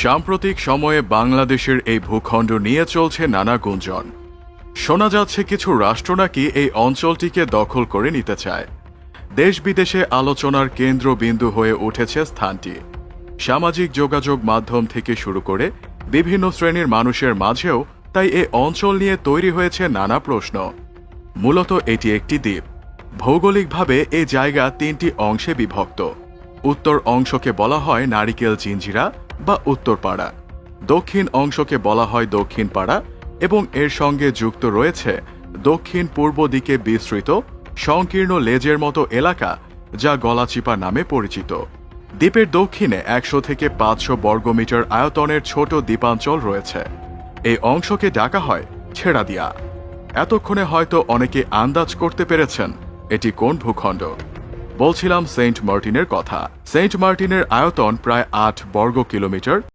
সাম্প্রতিক সময়ে বাংলাদেশের এই ভূখণ্ড নিয়ে চলছে নানা গুঞ্জন। শোনা যাচ্ছে কিছু রাষ্ট্র নাকি এই অঞ্চলটিকে দখল করে নিতে চায়। দেশ বিদেশে আলোচনার কেন্দ্রবিন্দু হয়ে উঠেছে স্থানটি। সামাজিক যোগাযোগ মাধ্যম থেকে শুরু করে বিভিন্ন শ্রেণির মানুষের মাঝেও তাই এ অঞ্চল নিয়ে তৈরি হয়েছে নানা প্রশ্ন। মূলত এটি একটি দ্বীপ। ভৌগোলিকভাবে এই জায়গা তিনটি অংশে বিভক্ত। উত্তর অংশকে বলা হয় নারিকেল জিঞ্জিরা বা উত্তরপাড়া। দক্ষিণ অংশকে বলা হয় দক্ষিণ পাড়া এবং এর সঙ্গে যুক্ত রয়েছে দক্ষিণ পূর্ব দিকে বিস্তৃত, সংকীর্ণ লেজের মতো এলাকা যা গলাচিপা নামে পরিচিত। দ্বীপের দক্ষিণে একশো থেকে পাঁচশো বর্গমিটার আয়তনের ছোট দ্বীপাঞ্চল রয়েছে। এই অংশকে ডাকা হয় ছেড়া দিয়া এতক্ষণে হয়তো অনেকে আন্দাজ করতে পেরেছেন এটি কোন ভূখণ্ড। বলছিলাম সেন্ট মার্টিনের কথা। সেন্ট মার্টিনের আয়তন প্রায় আট বর্গ কিলোমিটার